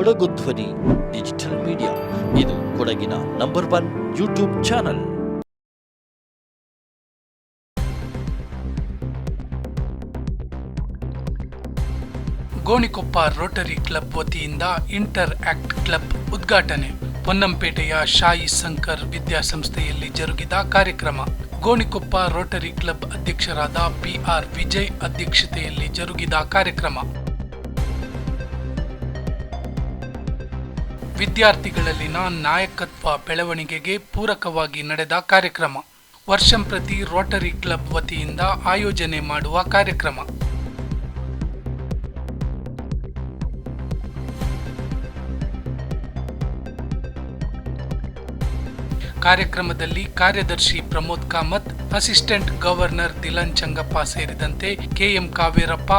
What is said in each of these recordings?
ಕೊಡಗು ಧ್ವನಿ digital media. ಇದು ಕೊಡಗಿನ number one YouTube channel. Gonikoppa rotary club ವತಿಯಿಂದ ಇಂಟರ್ ಆಕ್ಟ್ ಕ್ಲಬ್ ಉದ್ಘಾಟನೆ. ಪೊನ್ನಂಪೇಟೆಯ ಶಾಯಿ ಶಂಕರ್ ವಿದ್ಯಾಸಂಸ್ಥೆಯಲ್ಲಿ ಜರುಗಿದ ಕಾರ್ಯಕ್ರಮ. ಗೋಣಿಕೊಪ್ಪ ರೋಟರಿ ಕ್ಲಬ್ ಅಧ್ಯಕ್ಷರಾದ ಪಿಆರ್ ವಿಜಯ್ ಅಧ್ಯಕ್ಷತೆಯಲ್ಲಿ ಜರುಗಿದ ಕಾರ್ಯಕ್ರಮ. ವಿದ್ಯಾರ್ಥಿಗಳಲ್ಲಿನ ನಾಯಕತ್ವ ಬೆಳವಣಿಗೆಗೆ ಪೂರಕವಾಗಿ ನಡೆದ ಕಾರ್ಯಕ್ರಮ. ವರ್ಷಂಪ್ರತಿ ರೋಟರಿ ಕ್ಲಬ್ ವತಿಯಿಂದ ಆಯೋಜನೆ ಮಾಡುವ ಕಾರ್ಯಕ್ರಮ. ಕಾರ್ಯಕ್ರಮದಲ್ಲಿ ಕಾರ್ಯದರ್ಶಿ ಪ್ರಮೋದ್ ಕಾಮತ್, ಅಸಿಸ್ಟೆಂಟ್ ಗವರ್ನರ್ ದಿಲನ್ ಚಂಗಪ್ಪ ಸೇರಿದಂತೆ K M Kaverappa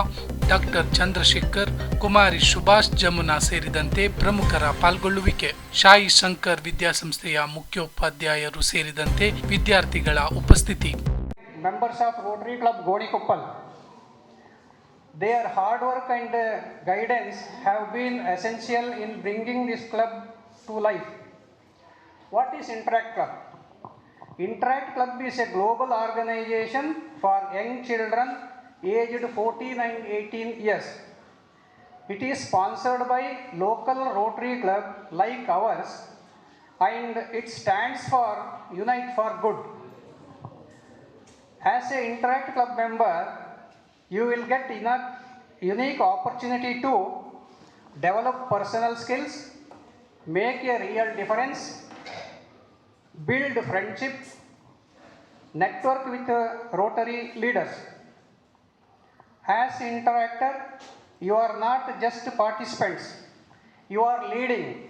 doctor Chandrashekhar Kumari Subhash Jamuna ಸೇರಿದಂತೆ ಪ್ರಮುಖರ ಪಾಲ್ಗೊಳ್ಳುವಿಕೆ ಶಾಯಿ ಶಂಕರ್ ವಿದ್ಯಾಸಂಸ್ಥೆಯ ಮುಖ್ಯೋಪಾಧ್ಯಾಯರು ಸೇರಿದಂತೆ ವಿದ್ಯಾರ್ಥಿಗಳ ಉಪಸ್ಥಿತಿ members of Rotary Club Gonikoppal. Their hard work and uh, guidance have been essential in bringing this club to life. What is Interact Interact Club is a global organization for young children aged 14 and 18 years. It is sponsored by local Rotary Club like ours and it stands for Unite for Good. As a Interact Club member, you will get unique opportunity to develop personal skills, make a real difference, build friendships, network with Rotary leaders. As interactor, you are not just participants, you are leading.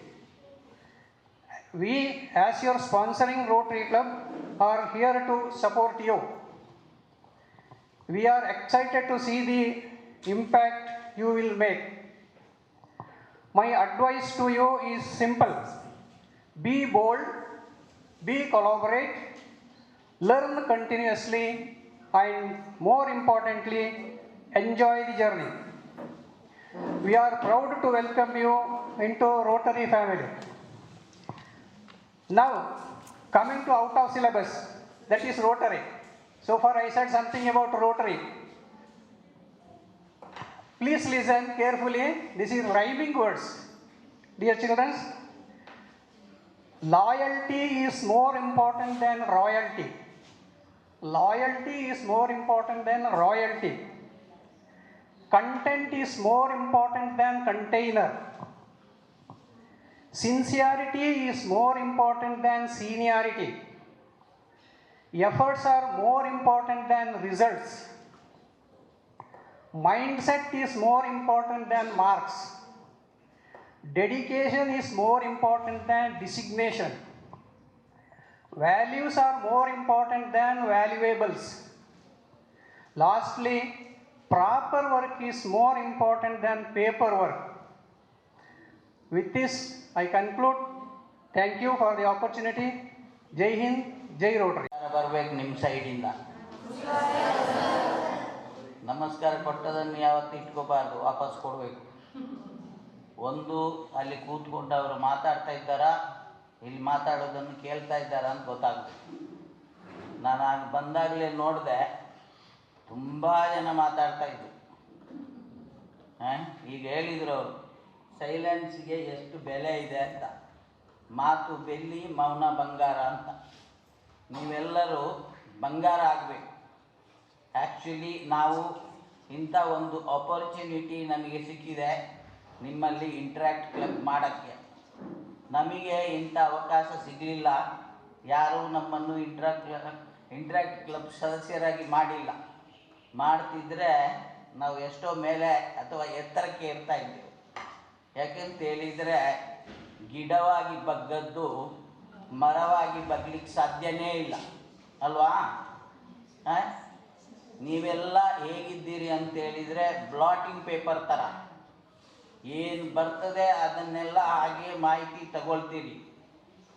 We, as your sponsoring Rotary Club, are here to support you. We are excited to see the impact you will make. My advice to you is simple be bold, be collaborate, learn continuously, and more importantly, enjoy the journey. We are proud to welcome you into Rotary family. Now, coming to out of syllabus, that is Rotary. So far, I said something about Rotary. Please listen carefully. This is rhyming words. Dear children, loyalty is more important than royalty. Loyalty is more important than royalty. Content is more important than container. Sincerity is more important than seniority. Efforts are more important than results. Mindset is more important than marks. Dedication is more important than designation. Values are more important than valuables. Lastly, proper work is more important than paper work. With this, I conclude. Thank you for the opportunity. Jai Hind, Jai Rotary. ಬರ್ಬೇಕು ನಿಮ್ಮ ಸೈಡಿಂದ ನಮಸ್ಕಾರ ಕೊಟ್ಟದನ್ನು ಯಾವತ್ತು ಇಟ್ಕೋಬಾರ್ದು ವಾಪಸ್ ಕೊಡಬೇಕು ಒಂದು ಅಲ್ಲಿ ಕೂತ್ಕೊಂಡು ಅವರು ಮಾತಾಡ್ತಾ ಇದ್ದಾರಾ ಇಲ್ಲಿ ಮಾತಾಡೋದನ್ನು ಕೇಳ್ತಾ ಇದ್ದಾರಾ ಅಂತ ಗೊತ್ತಾಗ್ತದೆ ನಾನು ಬಂದಾಗಲೇ ನೋಡಿದೆ ತುಂಬ ಜನ ಮಾತಾಡ್ತಾ ಇದ್ರು. ಈಗ ಹೇಳಿದ್ರು ಅವರು, ಸೈಲೆನ್ಸ್ಗೆ ಎಷ್ಟು ಬೆಲೆ ಇದೆ ಅಂತ. ಮಾತು ಬೆಲ್ಲಿ ಮೌನ ಬಂಗಾರ ಅಂತ. ನೀವೆಲ್ಲರೂ ಬಂಗಾರ ಆಗಬೇಕು. ಆ್ಯಕ್ಚುಲಿ ನಾವು ಇಂಥ ಒಂದು ಅಪರ್ಚುನಿಟಿ ನಮಗೆ ಸಿಕ್ಕಿದೆ ನಿಮ್ಮಲ್ಲಿ ಇಂಟ್ರ್ಯಾಕ್ಟ್ ಕ್ಲಬ್ ಮಾಡೋಕ್ಕೆ. ನಮಗೆ ಇಂಥ ಅವಕಾಶ ಸಿಗಲಿಲ್ಲ. ಯಾರೂ ನಮ್ಮನ್ನು ಇಂಟ್ರಾಕ್ಟ್ ಇಂಟ್ರ್ಯಾಕ್ಟ್ ಕ್ಲಬ್ ಸದಸ್ಯರಾಗಿ ಮಾಡಿಲ್ಲ. ಮಾಡ್ತಿದ್ರೆ ನಾವು ಎಷ್ಟೋ ಮೇಲೆ ಅಥವಾ ಎತ್ತರಕ್ಕೆ ಇರ್ತಾ ಇದ್ದೇವೆ. ಯಾಕೆಂತ ಹೇಳಿದರೆ, ಗಿಡವಾಗಿ ಬಗ್ಗದ್ದು ಮರವಾಗಿ ಬಗ್ಲಿಕ್ಕೆ ಸಾಧ್ಯನೇ ಇಲ್ಲ. ಅಲ್ವಾ? ನೀವೆಲ್ಲ ಹೇಗಿದ್ದೀರಿ ಅಂತ ಹೇಳಿದರೆ ಬ್ಲಾಟಿಂಗ್ ಪೇಪರ್ ಥರ ಏನು ಬರ್ತದೆ ಅದನ್ನೆಲ್ಲ ಹಾಗೆ ಮಾಹಿತಿ ತಗೊಳ್ತೀರಿ.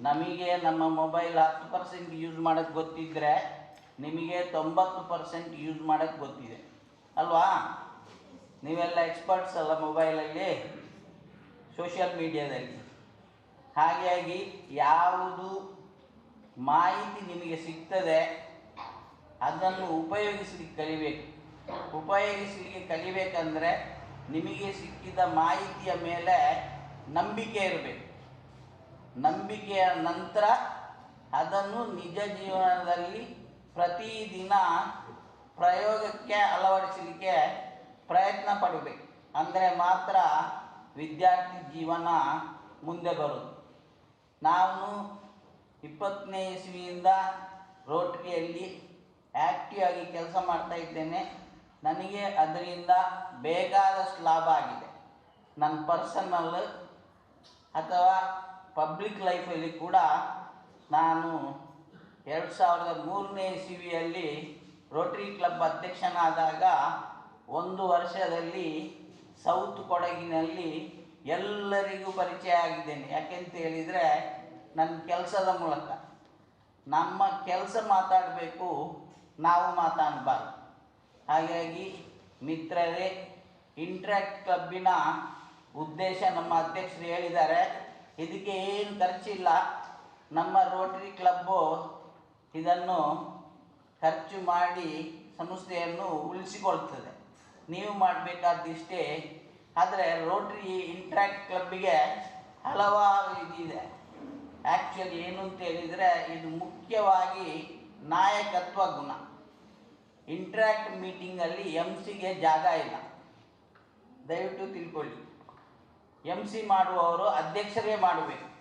ನಮಗೆ ನಮ್ಮ ಮೊಬೈಲ್ ಹತ್ತು ಪರ್ಸೆಂಟ್ ಯೂಸ್ ಮಾಡೋದು ಗೊತ್ತಿದ್ದರೆ ನಿಮಗೆ ತೊಂಬತ್ತು ಪರ್ಸೆಂಟ್ ಯೂಸ್ ಮಾಡೋಕ್ಕೆ ಗೊತ್ತಿದೆ. ಅಲ್ವಾ? ನೀವೆಲ್ಲ ಎಕ್ಸ್ಪರ್ಟ್ಸ್ ಅಲ್ಲ ಮೊಬೈಲಲ್ಲಿ ಸೋಷಿಯಲ್ ಮೀಡಿಯಾದಲ್ಲಿ ಹಾಗಾಗಿ ಯಾವುದು ಮಾಹಿತಿ ನಿಮಗೆ ಸಿಗ್ತದೆ, ಅದನ್ನು ಉಪಯೋಗಿಸಲಿಕ್ಕೆ ಕಲಿಬೇಕು. ಉಪಯೋಗಿಸಲಿಕ್ಕೆ ಕಲಿಬೇಕಂದರೆ ನಿಮಗೆ ಸಿಕ್ಕಿದ ಮಾಹಿತಿಯ ಮೇಲೆ ನಂಬಿಕೆ ಇರಬೇಕು. ನಂಬಿಕೆಯ ನಂತರ ಅದನ್ನು ನಿಜ ಜೀವನದಲ್ಲಿ ಪ್ರತಿದಿನ ಪ್ರಯೋಗಕ್ಕೆ ಅಳವಡಿಸಲಿಕ್ಕೆ ಪ್ರಯತ್ನ ಪಡಬೇಕು. ಅಂದರೆ ಮಾತ್ರ ವಿದ್ಯಾರ್ಥಿ ಜೀವನ ಮುಂದೆ ಬರೋದು ನಾನು ಇಪ್ಪತ್ತನೇ ಇಸ್ವಿಯಿಂದ ರೋಟರಿಯಲ್ಲಿ ಆ್ಯಕ್ಟಿವ್ ಆಗಿ ಕೆಲಸ ಮಾಡ್ತಾ ಇದ್ದೇನೆ. ನನಗೆ ಅದರಿಂದ ಬೇಕಾದಷ್ಟು ಲಾಭ ಆಗಿದೆ. ನನ್ನ ಪರ್ಸನಲ್ ಅಥವಾ ಪಬ್ಲಿಕ್ ಲೈಫಲ್ಲಿ ಕೂಡ ನಾನು ಎರಡು ಸಾವಿರದ ಮೂರನೇ ಇಸವಿಯಲ್ಲಿ ರೋಟರಿ ಕ್ಲಬ್ ಅಧ್ಯಕ್ಷನಾದಾಗ ಒಂದು ವರ್ಷದಲ್ಲಿ ಸೌತ್ ಕೊಡಗಿನಲ್ಲಿ ಎಲ್ಲರಿಗೂ ಪರಿಚಯ ಆಗಿದ್ದೇನೆ. ಯಾಕೆಂತ ಹೇಳಿದರೆ ನನ್ನ ಕೆಲಸದ ಮೂಲಕ. ನಮ್ಮ ಕೆಲಸ ಮಾತಾಡಬೇಕು, ನಾವು ಮಾತಾಡಬಾರ್ದು. ಹಾಗಾಗಿ ಮಿತ್ರರೇ ಇಂಟ್ರಾಕ್ಟ್ ಕ್ಲಬ್ಬಿನ ಉದ್ದೇಶ ನಮ್ಮ ಅಧ್ಯಕ್ಷರು ಹೇಳಿದ್ದಾರೆ. ಇದಕ್ಕೆ ಏನು ಖರ್ಚಿಲ್ಲ. ನಮ್ಮ ರೋಟರಿ ಕ್ಲಬ್ಬು ಇದನ್ನು ಖರ್ಚು ಮಾಡಿ ಸಂಸ್ಥೆಯನ್ನು ಉಳಿಸಿಕೊಳ್ತದೆ ನೀವು ಮಾಡಬೇಕಾದಿಷ್ಟೇ ಆದರೆ ರೋಟ್ರಿ ಇಂಟ್ರ್ಯಾಕ್ಟ್ ಕ್ಲಬ್ಬಿಗೆ ಹಲವಾರು ಇದಿದೆ. ಆ್ಯಕ್ಚುಲಿ ಏನು ಅಂತ ಹೇಳಿದರೆ, ಇದು ಮುಖ್ಯವಾಗಿ ನಾಯಕತ್ವ ಗುಣ. ಇಂಟ್ರ್ಯಾಕ್ಟ್ ಮೀಟಿಂಗಲ್ಲಿ ಎಂ ಸಿಗೆ ಜಾಗ ಇಲ್ಲ. ದಯವಿಟ್ಟು ತಿಳ್ಕೊಳ್ಳಿ. ಎಂ ಸಿ ಮಾಡುವವರು ಅಧ್ಯಕ್ಷರೇ ಮಾಡಬೇಕು.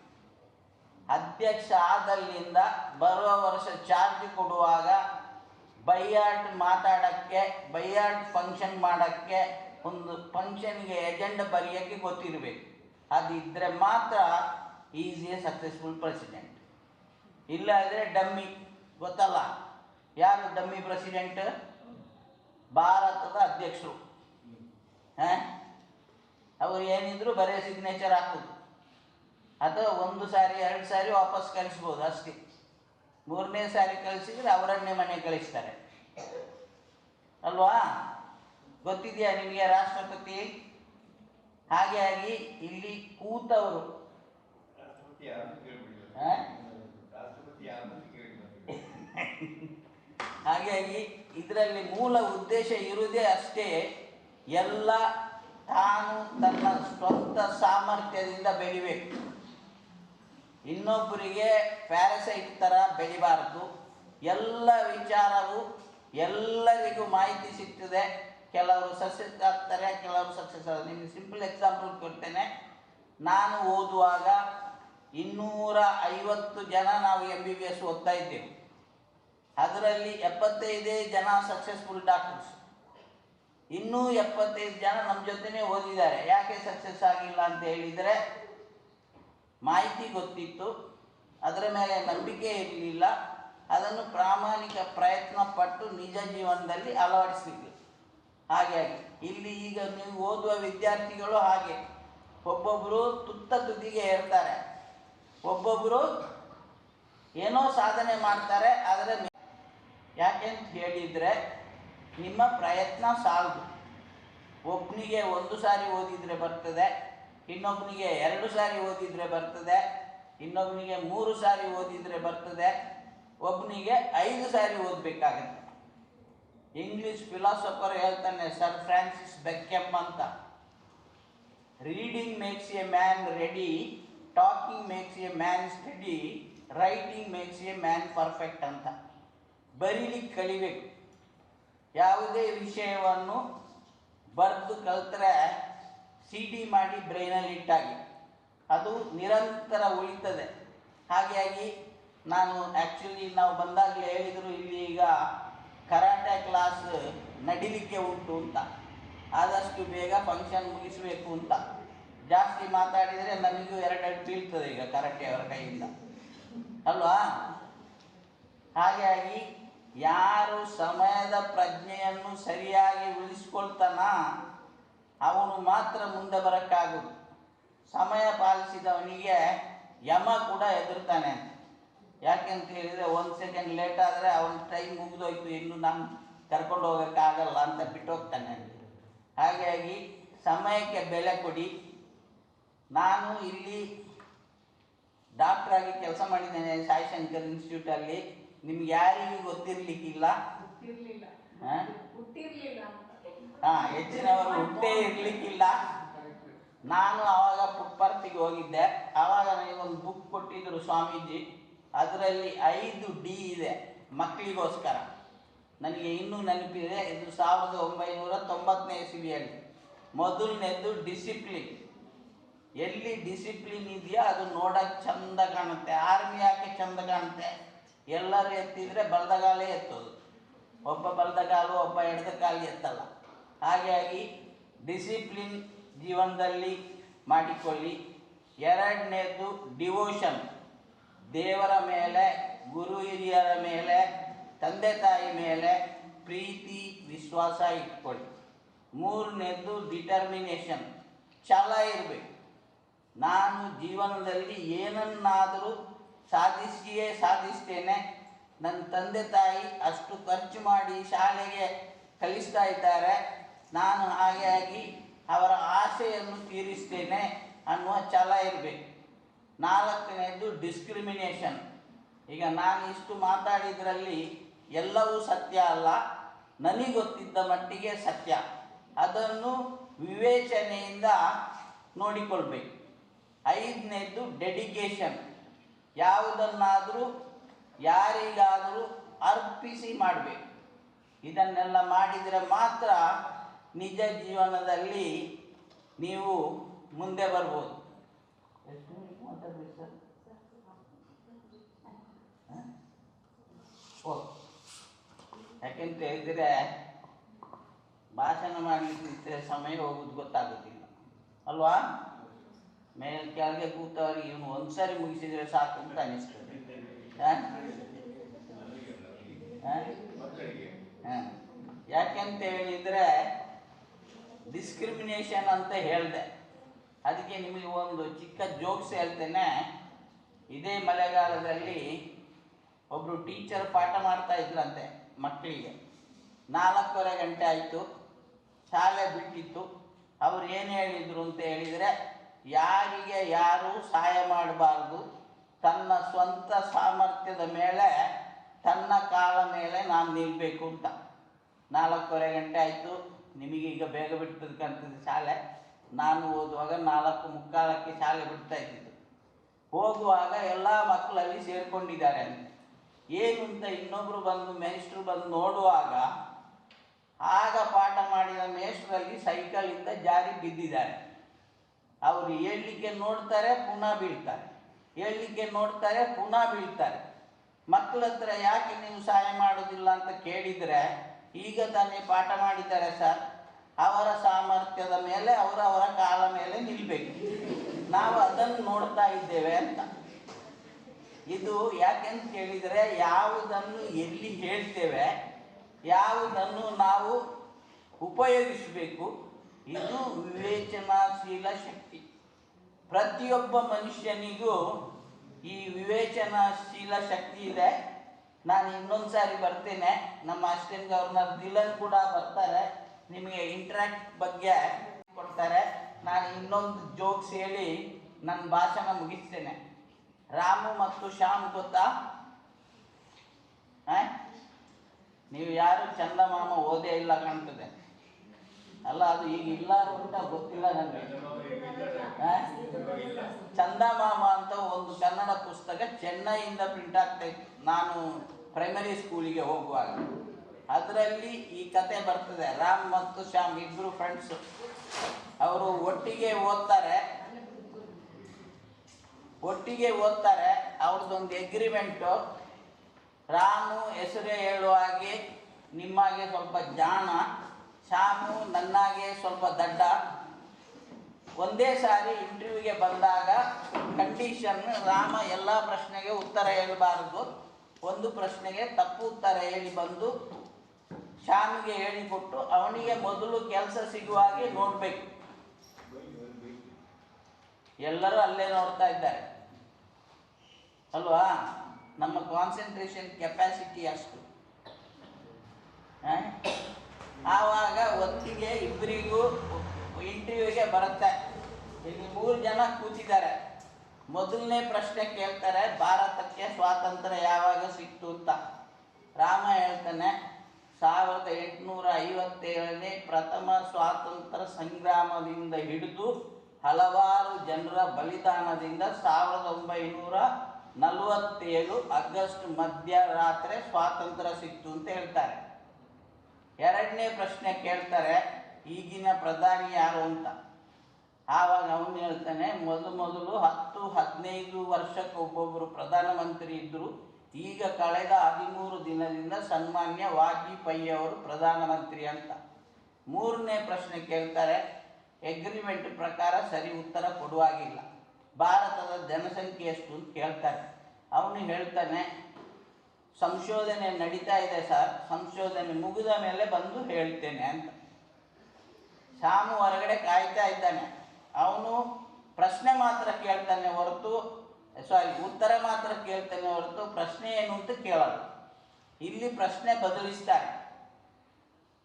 ಅಧ್ಯಕ್ಷ ಆದಲ್ಲಿಂದ ಬರುವ ವರ್ಷ ಚಾರ್ಜ್ ಕೊಡುವಾಗ ಬೈಯಾಟ್ ಮಾತಾಡೋಕ್ಕೆ ಬೈಯಾಟ್ ಫಂಕ್ಷನ್ ಮಾಡೋಕ್ಕೆ ಒಂದು ಫಂಕ್ಷನ್ಗೆ ಎಜೆಂಡ ಬರೆಯೋಕ್ಕೆ ಗೊತ್ತಿರಬೇಕು. ಅದಿದ್ದರೆ ಮಾತ್ರ ಈಸಿ ಸಕ್ಸಸ್ಫುಲ್ ಪ್ರೆಸಿಡೆಂಟ್ ಇಲ್ಲ ಡಮ್ಮಿ, ಗೊತ್ತಲ್ಲ? ಯಾರು ಡಮ್ಮಿ ಪ್ರೆಸಿಡೆಂಟ್ ಭಾರತದ ಅಧ್ಯಕ್ಷರು. ಹಾಂ? ಅವರು ಏನಿದ್ರು ಬರೀ ಸಿಗ್ನೇಚರ್ ಹಾಕೋದು. ಅಥವಾ ಒಂದು ಸಾರಿ ಎರಡು ಸಾರಿ ವಾಪಸ್ ಕಳಿಸ್ಬೋದು ಅಷ್ಟೇ. ಮೂರನೇ ಸಾರಿ ಕಳಿಸಿದ್ರೆ ಅವರನ್ನೇ ಮನೆ ಕಳಿಸ್ತಾರೆ. ಅಲ್ವಾ? ಗೊತ್ತಿದೆಯಾ ನಿಮಗೆ ರಾಷ್ಟ್ರಪತಿ? ಹಾಗೆ ಆಗಿ ಇಲ್ಲಿ ಕೂತವರು. ಹಾಗಾಗಿ ಇದರಲ್ಲಿ ಮೂಲ ಉದ್ದೇಶ ಇರುವುದೇ ಅಷ್ಟೇ ಎಲ್ಲ ತಾನು ತನ್ನ ಸ್ವಂತ ಸಾಮರ್ಥ್ಯದಿಂದ ಬೆಳಿಬೇಕು. ಇನ್ನೊಬ್ಬರಿಗೆ ಪ್ಯಾರಸೈಟ್ ಥರ ಬೆಳಿಬಾರದು. ಎಲ್ಲ ವಿಚಾರವು ಎಲ್ಲರಿಗೂ ಮಾಹಿತಿ ಸಿಗ್ತದೆ. ಕೆಲವರು ಸಕ್ಸಸ್ ಆಗ್ತಾರೆ, ಕೆಲವರು ಸಕ್ಸಸ್ ಆಗ್ತಾರೆ ನಿಮ್ಗೆ ಸಿಂಪಲ್ ಎಕ್ಸಾಂಪಲ್ ಕೊಡ್ತೇನೆ. ನಾನು ಓದುವಾಗ ಇನ್ನೂರ ಐವತ್ತು ಜನ ನಾವು ಎಂ ಬಿ ಬಿ ಎಸ್ ಓದ್ತಾ ಇದ್ದೇವೆ. ಅದರಲ್ಲಿ ಎಪ್ಪತ್ತೈದೇ ಜನ ಸಕ್ಸಸ್ಫುಲ್ ಡಾಕ್ಟರ್ಸ್ ಇನ್ನೂ ಎಪ್ಪತ್ತೈದು ಜನ ನಮ್ಮ ಜೊತೆನೇ ಓದಿದ್ದಾರೆ. ಯಾಕೆ ಸಕ್ಸಸ್ ಆಗಿಲ್ಲ ಅಂತ ಹೇಳಿದರೆ ಮಾಹಿತಿ ಗೊತ್ತಿತ್ತು. ಅದರ ಮೇಲೆ ನಂಬಿಕೆ ಇರಲಿಲ್ಲ. ಅದನ್ನು ಪ್ರಾಮಾಣಿಕ ಪ್ರಯತ್ನ ಪಟ್ಟು ನಿಜ ಜೀವನದಲ್ಲಿ ಅಳವಡಿಸಲಿಕ್ಕೆ ಹಾಗಾಗಿ ಇಲ್ಲಿ ಈಗ ನೀವು ಓದುವ ವಿದ್ಯಾರ್ಥಿಗಳು ಹಾಗೆ. ಒಬ್ಬೊಬ್ಬರು ತುತ್ತ ತುದಿಗೆ ಇರ್ತಾರೆ ಒಬ್ಬೊಬ್ಬರು ಏನೋ ಸಾಧನೆ ಮಾಡ್ತಾರೆ ಆದರೆ ಯಾಕೆಂತ ಹೇಳಿದರೆ, ನಿಮ್ಮ ಪ್ರಯತ್ನ ಸಾಲದು. ಒಬ್ಬನಿಗೆ ಒಂದು ಸಾರಿ ಓದಿದರೆ ಬರ್ತದೆ ಇನ್ನೊಬ್ಬನಿಗೆ ಎರಡು ಸಾರಿ ಓದಿದರೆ ಬರ್ತದೆ ಇನ್ನೊಬ್ಬನಿಗೆ ಮೂರು ಸಾರಿ ಓದಿದರೆ ಬರ್ತದೆ ಒಬ್ಬನಿಗೆ ಐದು ಸಾರಿ ಓದಬೇಕಾಗತ್ತೆ. ಇಂಗ್ಲಿಷ್ ಫಿಲಾಸಫರ್ ಹೇಳ್ತಾನೆ ಸರ್ ಫ್ರಾನ್ಸಿಸ್ ಬೆಕ್ಕೆಮ್ ಅಂತ. Reading makes a man ready talking makes a man study writing makes a man perfect ಅಂತ. ಬರೀಲಿಕ್ಕೆ ಕಲಿಬೇಕು. ಯಾವುದೇ ವಿಷಯವನ್ನು ಬರೆದು ಕಲ್ತ್ರೆ ಸಿ ಡಿ ಮಾಡಿ ಬ್ರೈನಲ್ಲಿ ಇಟ್ಟಾಗಿ. ಅದು ನಿರಂತರ ಉಳಿತದೆ. ಹಾಗಾಗಿ ನಾನು ಆ್ಯಕ್ಚುಲಿ ನಾವು ಬಂದಾಗಲೇ ಹೇಳಿದರು ಇಲ್ಲಿ ಈಗ ಕರಾಟೆ ಕ್ಲಾಸ್ ನಡಿಲಿಕ್ಕೆ ಉಂಟು ಅಂತ. ಆದಷ್ಟು ಬೇಗ ಫಂಕ್ಷನ್ ಮುಗಿಸಬೇಕು ಅಂತ. ಜಾಸ್ತಿ ಮಾತಾಡಿದರೆ ನಮಗೂ ಎರಡೆರಡು ಬೀಳ್ತದೆ ಈಗ ಕರಾಟೆ ಅವರ ಕೈಯಿಂದ. ಅಲ್ವಾ? ಹಾಗಾಗಿ ಯಾರು ಸಮಯದ ಪ್ರಜ್ಞೆಯನ್ನು ಸರಿಯಾಗಿ ಉಳಿಸ್ಕೊಳ್ತಾನ ಅವನು ಮಾತ್ರ ಮುಂದೆ ಬರೋಕ್ಕಾಗುದು. ಸಮಯ ಪಾಲಿಸಿದವನಿಗೆ ಯಮ ಕೂಡ ಎದುರ್ತಾನೆ ಅಂತ. ಯಾಕೆಂತ ಹೇಳಿದರೆ ಒಂದು ಸೆಕೆಂಡ್ ಲೇಟ್ ಆದರೆ ಅವನ ಟೈಮ್ ಮುಗಿದೋಯ್ತು ಇನ್ನು ನಾನು ಕರ್ಕೊಂಡು ಹೋಗೋಕ್ಕಾಗಲ್ಲ ಅಂತ ಬಿಟ್ಟೋಗ್ತಾನೆ ಹಾಗಾಗಿ ಸಮಯಕ್ಕೆ ಬೆಲೆ ಕೊಡಿ. ನಾನು ಇಲ್ಲಿ ಡಾಕ್ಟರ್ ಆಗಿ ಕೆಲಸ ಮಾಡಿದ್ದೇನೆ ಸಾಯಿ ಶಂಕರ್ ಇನ್ಸ್ಟಿಟ್ಯೂಟಲ್ಲಿ ನಿಮ್ಗೆ ಯಾರಿಗೂ ಗೊತ್ತಿರ್ಲಿಕ್ಕಿಲ್ಲ? ಹಾ? ಹೆಚ್ಚಿನವರು ಹುಟ್ಟೇ ಇರ್ಲಿಕ್ಕಿಲ್ಲ. ನಾನು ಆವಾಗ ಪುಟ್ಪರ್ತಿಗೆ ಹೋಗಿದ್ದೆ. ಆವಾಗ ನನಗೆ ಒಂದು ಬುಕ್ ಕೊಟ್ಟಿದ್ರು ಸ್ವಾಮೀಜಿ. ಅದರಲ್ಲಿ ಐದು ಡಿ ಇದೆ ಮಕ್ಕಳಿಗೋಸ್ಕರ ನನಗೆ ಇನ್ನೂ ನೆನಪಿದೆ, ಇದು ಸಾವಿರದ ಒಂಬೈನೂರ ತೊಂಬತ್ತನೇ ಇಸವಿಯಲ್ಲಿ. ಮೊದಲನೇದು ಡಿಸಿಪ್ಲಿನ್ ಎಲ್ಲಿ ಡಿಸಿಪ್ಲಿನ್ ಇದೆಯೋ ಅದು ನೋಡಕ್ಕೆ ಚಂದ ಕಾಣುತ್ತೆ ಆರ್ಮಿ ಯಾಕೆ ಚಂದ ಕಾಣುತ್ತೆ. ಎಲ್ಲರೂ ಎತ್ತಿದ್ರೆ ಬಲದಗಾಲೇ ಎತ್ತೋದು. ಒಬ್ಬ ಬಲದ ಬಲದಗಾಲು, ಒಬ್ಬ ಎಡದ ಕಾಲು ಎತ್ತಲ್ಲ. ಹಾಗಾಗಿ ಡಿಸಿಪ್ಲಿನ್ ಜೀವನದಲ್ಲಿ ಮಾಡಿಕೊಳ್ಳಿ. ಎರಡನೇದು ಡಿವೋಷನ್. ದೇವರ ಮೇಲೆ, ಗುರು ಹಿರಿಯರ ಮೇಲೆ, ತಂದೆ ತಾಯಿ ಮೇಲೆ ಪ್ರೀತಿ, ವಿಶ್ವಾಸ ಇಟ್ಕೊಳ್ಳಿ. ಮೂರನೇದು ಡಿಟರ್ಮಿನೇಷನ್. ಛಲ ಇರಬೇಕು. ನಾನು ಜೀವನದಲ್ಲಿ ಏನನ್ನಾದರೂ ಸಾಧಿಸಿಯೇ ಸಾಧಿಸ್ತೇನೆ. ನನ್ನ ತಂದೆ ತಾಯಿ ಅಷ್ಟು ಖರ್ಚು ಮಾಡಿ ಶಾಲೆಗೆ ಕಲಿಸ್ತಾ ಇದ್ದಾರೆ. ನಾನು ಹಾಗೆ ಅವರ ಆಸೆಯನ್ನು ತೀರಿಸ್ತೇನೆ ಅನ್ನುವ ಛಲ ಇರಬೇಕು. ನಾಲ್ಕನೇದು ಡಿಸ್ಕ್ರಿಮಿನೇಷನ್. ಈಗ ನಾನು ಇಷ್ಟು ಮಾತಾಡಿದ್ರಲ್ಲಿ ಎಲ್ಲವೂ ಸತ್ಯ ಅಲ್ಲ, ನನಗೊತ್ತಿದ್ದ ಮಟ್ಟಿಗೆ ಸತ್ಯ. ಅದನ್ನು ವಿವೇಚನೆಯಿಂದ ನೋಡಿಕೊಳ್ಬೇಕು. ಐದನೇದು ಡೆಡಿಕೇಶನ್ ಯಾವುದನ್ನಾದರೂ ಯಾರಿಗಾದರೂ ಅರ್ಪಿಸಿ ಮಾಡಬೇಕು. ಇದನ್ನೆಲ್ಲ ಮಾಡಿದರೆ ಮಾತ್ರ ನಿಜ ಜೀವನದಲ್ಲಿ ನೀವು ಮುಂದೆ ಬರ್ಬೋದು? ಓ, ಯಾಕೆಂತ ಹೇಳಿದರೆ ಭಾಷಣ ಮಾಡಲಿಕ್ಕೆ ಸಮಯ ಹೋಗೋದು ಗೊತ್ತಾಗೋದಿಲ್ಲ. ಅಲ್ವಾ? ಮೇಲೆ ಕೆಳಗೆ ಕೂತವರಿಗೆ ಇವನು ಒಂದ್ಸರಿ ಮುಗಿಸಿದರೆ ಸಾಕು ಅಂತ ಅನಿಸ್ತದೆ. ಹ. ಯಾಕೆಂತ ಹೇಳಿದರೆ ಡಿಸ್ಕ್ರಿಮಿನೇಷನ್ ಅಂತ ಹೇಳಿದೆ. ಅದಕ್ಕೆ ನಿಮಗೆ ಒಂದು ಚಿಕ್ಕ ಜೋಕ್ಸ್ ಹೇಳ್ತೇನೆ. ಇದೇ ಮಳೆಗಾಲದಲ್ಲಿ ಒಬ್ಬರು ಟೀಚರ್ ಪಾಠ ಮಾಡ್ತಾ ಇದ್ರಂತೆ ಮಕ್ಕಳಿಗೆ. ನಾಲ್ಕೂವರೆ ಗಂಟೆ ಆಯಿತು. ಶಾಲೆ ಬಿಟ್ಟಿತ್ತು. ಅವ್ರು ಏನು ಹೇಳಿದರು ಅಂತ ಹೇಳಿದರೆ, ಯಾರಿಗೆ ಯಾರು ಸಹಾಯ ಮಾಡಬಾರ್ದು. ತನ್ನ ಸ್ವಂತ ಸಾಮರ್ಥ್ಯದ ಮೇಲೆ, ತನ್ನ ಕಾಲ ಮೇಲೆ ನಾನು ನಿಲ್ಲಬೇಕು ಅಂತ. ನಾಲ್ಕೂವರೆ ಗಂಟೆ ಆಯಿತು. ನಿಮಗೀಗ ಬೇಗ ಬಿಟ್ಟಿರ್ತಕ್ಕಂಥದ್ದು ಶಾಲೆ. ನಾನು ಓದುವಾಗ ನಾಲ್ಕು ಮುಕ್ಕಾಲಕ್ಕೆ ಶಾಲೆ ಬಿಡ್ತಾ ಇದ್ದಿದ್ದು. ಹೋಗುವಾಗ ಎಲ್ಲ ಮಕ್ಕಳಲ್ಲಿ ಸೇರಿಕೊಂಡಿದ್ದಾರೆ ಅಂತ ಏನು ಅಂತ ಇನ್ನೊಬ್ಬರು ಬಂದು, ಮೇಷ್ಟ್ರು ಬಂದು ನೋಡುವಾಗ ಆಗ ಪಾಠ ಮಾಡಿದ ಮೇಷ್ಟ್ರಲ್ಲಿ ಸೈಕಲಿಂದ ಜಾರಿ ಬಿದ್ದಿದ್ದಾರೆ. ಅವರು ಹೇಳಲಿಕ್ಕೆ ನೋಡ್ತಾರೆ, ಪುನಃ ಬೀಳ್ತಾರೆ. ಹೇಳಲಿಕ್ಕೆ ನೋಡ್ತಾರೆ, ಪುನಃ ಬೀಳ್ತಾರೆ. ಮಕ್ಕಳ ಹತ್ರ ಯಾಕೆ ನೀವು ಸಹಾಯ ಮಾಡೋದಿಲ್ಲ ಅಂತ ಕೇಳಿದರೆ ಈಗ ತಾನೇ ಪಾಠ ಮಾಡಿದ್ದಾರೆ ಸರ್. ಅವರ ಸಾಮರ್ಥ್ಯದ ಮೇಲೆ ಅವರವರ ಕಾಲ ಮೇಲೆ ನಿಲ್ಲಬೇಕು ನಾವು ಅದನ್ನು ನೋಡ್ತಾ ಇದ್ದೇವೆ ಅಂತ. ಇದು ಯಾಕೆಂತ ಕೇಳಿದರೆ ಯಾವುದನ್ನು ಎಲ್ಲಿ ಹೇಳ್ತೇವೆ, ಯಾವುದನ್ನು ನಾವು ಉಪಯೋಗಿಸಬೇಕು, ಇದು ವಿವೇಚನಾಶೀಲ ಶಕ್ತಿ. ಪ್ರತಿಯೊಬ್ಬ ಮನುಷ್ಯನಿಗೂ ಈ ವಿವೇಚನಾಶೀಲ ಶಕ್ತಿ ಇದೆ. ನಾನು ಇನ್ನೊಂದು ಸಾರಿ ಬರ್ತೇನೆ. ನಮ್ಮ ಅಸ್ಟಿನ್ ಗವರ್ನರ್ ದಿಲನ್ ಕೂಡ ಬರ್ತಾರೆ. ನಿಮಗೆ ಇಂಟ್ರಾಕ್ಟ್ ಬಗ್ಗೆ ಕೊಡ್ತಾರೆ. ನಾನು ಇನ್ನೊಂದು ಜೋಕ್ಸ್ ಹೇಳಿ ನನ್ನ ಭಾಷಣ ಮುಗಿಸ್ತೇನೆ. ರಾಮು ಮತ್ತು ಶ್ಯಾಮ್ ಗೊತ್ತಾ? ನೀವು ಯಾರು ಚಂದಮಾಮ ಓದೇ ಇಲ್ಲ ಕಾಣ್ತದೆ. ಅಲ್ಲ, ಅದು ಈಗ ಇಲ್ಲ ಅಂತ ಗೊತ್ತಿಲ್ಲ ನನಗೆ? ಚಂದಮಾಮ ಅಂತ ಒಂದು ಕನ್ನಡ ಪುಸ್ತಕ ಚೆನ್ನೈಯಿಂದ ಪ್ರಿಂಟ್ ಆಗ್ತಾ ಇತ್ತು. ನಾನು ಪ್ರೈಮರಿ ಸ್ಕೂಲಿಗೆ ಹೋಗುವಾಗ. ಅದರಲ್ಲಿ ಈ ಕತೆ ಬರ್ತದೆ, ರಾಮ್ ಮತ್ತು ಶ್ಯಾಮ್ ಇಬ್ಬರು ಫ್ರೆಂಡ್ಸು ಅವರು ಒಟ್ಟಿಗೆ ಓದ್ತಾರೆ. ಒಟ್ಟಿಗೆ ಓದ್ತಾರೆ, ಅವ್ರದ್ದೊಂದು ಎಗ್ರಿಮೆಂಟು ರಾಮು ಹೆಸರೇ ಹೇಳುವ ಹಾಗೆ ನಿಮ್ಮಾಗೆ ಸ್ವಲ್ಪ ಜಾಣ ಶ್ಯಾಮು ನನ್ನಾಗೆ ಸ್ವಲ್ಪ ದಡ್ಡ. ಒಂದೇ ಸಾರಿ ಇಂಟರ್ವ್ಯೂಗೆ ಬಂದಾಗ ಕಂಡೀಷನ್ ರಾಮ ಎಲ್ಲ ಪ್ರಶ್ನೆಗೆ ಉತ್ತರ ಹೇಳಬಾರದು. ಒಂದು ಪ್ರಶ್ನೆಗೆ ತಪ್ಪು ಉತ್ತರ ಹೇಳಿ ಬಂದು ಶಾಮಿಗೆ ಹೇಳಿಕೊಟ್ಟು ಅವನಿಗೆ ಮೊದಲು ಕೆಲಸ ಸಿಗುವ ಹಾಗೆ ನೋಡಬೇಕು. ಎಲ್ಲರೂ ಅಲ್ಲೇ ನೋಡ್ತಾ ಇದ್ದಾರೆ. ಅಲ್ವಾ? ನಮ್ಮ ಕಾನ್ಸಂಟ್ರೇಷನ್ ಕೆಪಾಸಿಟಿ ಅಷ್ಟು? ಆವಾಗ ಒತ್ತಿಗೆ ಇಬ್ಬರಿಗೂ ಇಂಟರ್ವ್ಯೂಗೆ ಬರುತ್ತೆ. ಇಲ್ಲಿ ಮೂರು ಜನ ಕೂತಿದ್ದಾರೆ. ಮೊದಲನೇ ಪ್ರಶ್ನೆ ಕೇಳ್ತಾರೆ, ಭಾರತಕ್ಕೆ ಸ್ವಾತಂತ್ರ್ಯ ಯಾವಾಗ ಸಿಕ್ತು ಅಂತ. ರಾಮ ಹೇಳ್ತಾನೆ, ಸಾವಿರದ ಎಂಟುನೂರ ಐವತ್ತೇಳನೇ ಪ್ರಥಮ ಸ್ವಾತಂತ್ರ್ಯ ಸಂಗ್ರಾಮದಿಂದ ಹಿಡಿದು ಹಲವಾರು ಜನರ ಬಲಿದಾನದಿಂದ ಸಾವಿರದ ಒಂಬೈನೂರ ನಲವತ್ತೇಳು ಆಗಸ್ಟ್ ಮಧ್ಯರಾತ್ರಿ ಸ್ವಾತಂತ್ರ್ಯ ಸಿಕ್ತು ಅಂತ ಹೇಳ್ತಾರೆ. ಎರಡನೇ ಪ್ರಶ್ನೆ ಕೇಳ್ತಾರೆ, ಈಗಿನ ಪ್ರಧಾನಿ ಯಾರು ಅಂತ. ಆವಾಗ ಅವನು ಹೇಳ್ತಾನೆ ಮೊದಲು ಮೊದಲು ಹತ್ತು, ಹದಿನೈದು ವರ್ಷಕ್ಕೆ ಒಬ್ಬೊಬ್ಬರು ಪ್ರಧಾನಮಂತ್ರಿ ಇದ್ದರು ಈಗ ಕಳೆದ ಹದಿಮೂರು ದಿನದಿಂದ ಸನ್ಮಾನ್ಯ ವಾಜಪೇಯಿ ಅವರು ಪ್ರಧಾನಮಂತ್ರಿ ಅಂತ. ಮೂರನೇ ಪ್ರಶ್ನೆ ಕೇಳ್ತಾರೆ ಎಗ್ರಿಮೆಂಟ್ ಪ್ರಕಾರ ಸರಿ ಉತ್ತರ ಕೊಡುವಾಗಿಲ್ಲ. ಭಾರತದ ಜನಸಂಖ್ಯೆ ಎಷ್ಟು? ಅಂತ ಕೇಳ್ತಾರೆ. ಅವನು ಹೇಳ್ತಾನೆ, ಸಂಶೋಧನೆ ನಡೀತಾ ಇದೆ ಸರ್. ಸಂಶೋಧನೆ ಮುಗಿದ ಮೇಲೆ ಬಂದು ಹೇಳ್ತೇನೆ ಅಂತ. ಶಾಮು ಹೊರಗಡೆ ಕಾಯ್ತಾ ಇದ್ದಾನೆ. ಅವನು ಪ್ರಶ್ನೆ ಮಾತ್ರ ಕೇಳ್ತಾನೆ ಹೊರತು ಸಾರಿ ಉತ್ತರ ಮಾತ್ರ ಕೇಳ್ತಾನೆ ಹೊರತು ಪ್ರಶ್ನೆ ಏನು ಅಂತ ಕೇಳಲ್ಲ. ಇಲ್ಲಿ ಪ್ರಶ್ನೆ ಬದಲಿಸ್ತಾರೆ.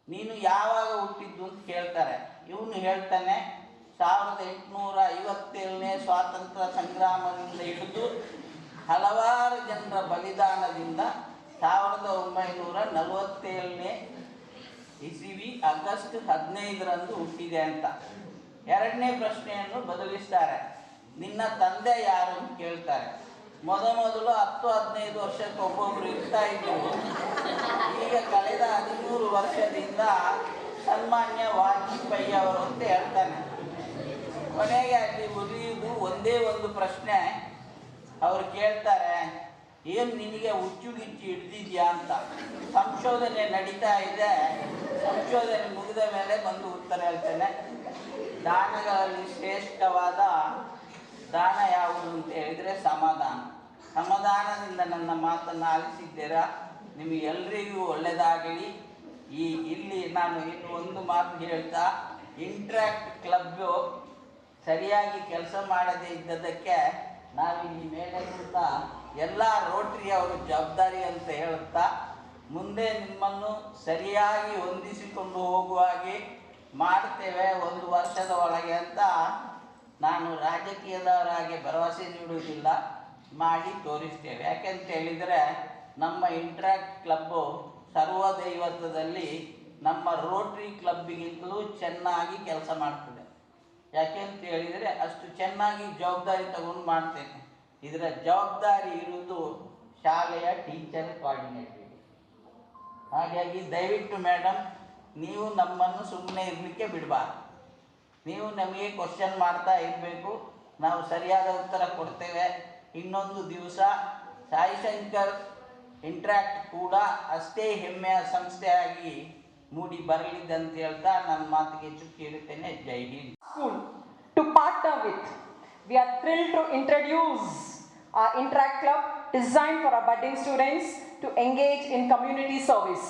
ನೀನು ಯಾವಾಗ ಹುಟ್ಟಿದ್ದು ಅಂತ ಕೇಳ್ತಾರೆ. ಇವನು ಹೇಳ್ತಾನೆ, ಸಾವಿರದ ಎಂಟುನೂರ ಐವತ್ತೇಳನೇ ಸ್ವಾತಂತ್ರ್ಯ ಸಂಗ್ರಾಮದಿಂದ ಹಿಡಿದು ಹಲವಾರು ಜನರ ಬಲಿದಾನದಿಂದ ಸಾವಿರದ ಒಂಬೈನೂರ ನಲವತ್ತೇಳನೇ ಇಸಿವಿ ಆಗಸ್ಟ್ ಹದಿನೈದರಂದು ಹುಟ್ಟಿದೆ ಅಂತ. ಎರಡನೇ ಪ್ರಶ್ನೆಯನ್ನು ಬದಲಿಸ್ತಾರೆ. ನಿನ್ನ ತಂದೆ ಯಾರು ಅಂತ ಕೇಳ್ತಾರೆ. ಮೊದ ಮೊದಲು ಹತ್ತು, ಹದಿನೈದು ವರ್ಷಕ್ಕೆ ಒಬ್ಬೊಬ್ರು ಇರ್ತಾ ಇದ್ರು. ಈಗ ಕಳೆದ ಹದಿಮೂರು ವರ್ಷದಿಂದ ಸನ್ಮಾನ್ಯ ವಾಜಪೇಯಿ ಅವರು ಅಂತ ಹೇಳ್ತಾನೆ. ಕೊನೆಗೆ ಅಲ್ಲಿ ಉಳಿಯುವುದು ಒಂದೇ ಒಂದು ಪ್ರಶ್ನೆ. ಅವ್ರು ಕೇಳ್ತಾರೆ, ಏನು ನಿನಗೆ ಹುಚ್ಚುಗಿಚ್ಚು ಹಿಡ್ದಿದ್ಯಾ ಅಂತ? ಸಂಶೋಧನೆ ನಡೀತಾ ಇದೆ. ಸಂಶೋಧನೆ ಮುಗಿದ ಮೇಲೆ ಬಂದು ಉತ್ತರ ಹೇಳ್ತೇನೆ. ದಾನಗಳಲ್ಲಿ ಶ್ರೇಷ್ಠವಾದ ದಾನ ಯಾವುದು ಅಂತ ಹೇಳಿದರೆ ಸಮಾಧಾನ. ಸಮಾಧಾನದಿಂದ ನನ್ನ ಮಾತನ್ನು ಆಲಿಸಿದ್ದೀರಾ? ನಿಮಗೆಲ್ಲರಿಗೂ ಒಳ್ಳೆಯದಾಗಲಿ ಈ ಇಲ್ಲಿ ನಾನು ಇನ್ನು ಒಂದು ಮಾತು ಹೇಳ್ತಾ ಇಂಟ್ರ್ಯಾಕ್ಟ್ ಕ್ಲಬ್ಬು ಸರಿಯಾಗಿ ಕೆಲಸ ಮಾಡದೇ ಇದ್ದದಕ್ಕೆ ನಾವಿಲ್ಲಿ ಮೇಲೆ ಕೂಡ ಎಲ್ಲ ರೋಟ್ರಿ ಅವರು ಜವಾಬ್ದಾರಿ ಅಂತ ಹೇಳುತ್ತಾ, ಮುಂದೆ ನಿಮ್ಮನ್ನು ಸರಿಯಾಗಿ ಹೊಂದಿಸಿಕೊಂಡು ಹೋಗುವ ಹಾಗೆ ಮಾಡ್ತೇವೆ ಒಂದು ವರ್ಷದ ಒಳಗೆ ಅಂತ ನಾನು ರಾಜಕೀಯದವರಾಗಿ ಭರವಸೆ ನೀಡುವುದಿಲ್ಲ, ಮಾಡಿ ತೋರಿಸ್ತೇವೆ. ಯಾಕೆಂತ ಹೇಳಿದರೆ, ನಮ್ಮ ಇಂಟ್ರಾಕ್ಟ್ ಕ್ಲಬ್ಬು ಸರ್ವದೈವತ್ವದಲ್ಲಿ ನಮ್ಮ ರೋಟ್ರಿ ಕ್ಲಬ್ಗಿಂತಲೂ ಚೆನ್ನಾಗಿ ಕೆಲಸ ಮಾಡ್ತದೆ. ಯಾಕೆಂತ ಹೇಳಿದರೆ, ಅಷ್ಟು ಚೆನ್ನಾಗಿ ಜವಾಬ್ದಾರಿ ತಗೊಂಡು ಮಾಡ್ತೇನೆ. ಇದರ ಜವಾಬ್ದಾರಿ ಇರುವುದು ಶಾಲೆಯ ಟೀಚರ್ ಕೋಆರ್ಡಿನೇಟರ್ ಹಾಗಾಗಿ ದಯವಿಟ್ಟು ಮೇಡಮ್ ನೀವು ನಮ್ಮನ್ನು ಸುಮ್ಮನೆ ಇರಲಿಕ್ಕೆ ಬಿಡಬಾರ್ದು. ನೀವು ನಮಗೆ ಕ್ವಶನ್ ಮಾಡ್ತಾ ಇರಬೇಕು. ನಾವು ಸರಿಯಾದ ಉತ್ತರ ಕೊಡ್ತೇವೆ. ಇನ್ನೊಂದು ದಿವಸ ಸಾಯಿ ಶಂಕರ್ ಇಂಟ್ರ್ಯಾಕ್ಟ್ ಕೂಡ ಅಷ್ಟೇ ಹೆಮ್ಮೆಯ ಸಂಸ್ಥೆಯಾಗಿ ಮೂಡಿ ಬರಲಿದ್ದಂತ ಹೇಳ್ತಾ ನನ್ನ ಮಾತಿಗೆ ಚುಕ್ಕಿ ಇರುತ್ತೇನೆ Jai Hind. School to partner with we are thrill to introduce a interact club design for a budding students to engage in community service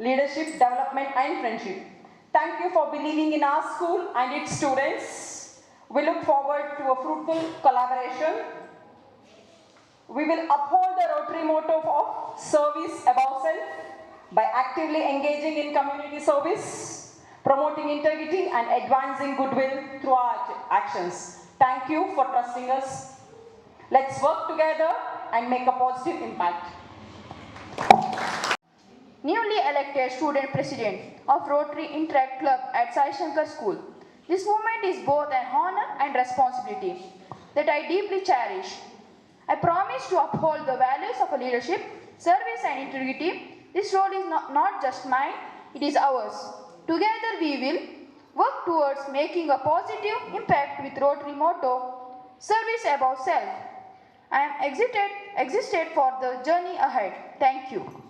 leadership, development, and friendship. Thank you for believing in our school and its students. We look forward to a fruitful collaboration. We will uphold the Rotary motto of service above self by actively engaging in community service, promoting integrity, and advancing goodwill through our actions. Thank you for trusting us. Let's work together and make a positive impact. Newly elected student president of Rotary Interact Club at Sai Shankar School. This moment is both an honor and responsibility that I deeply cherish. I promise to uphold the values of leadership, service, and integrity. This role is not, not just mine, it is ours. Together we will work towards making a positive impact with Rotary motto service above self. I am excited, excited for the journey ahead. Thank you.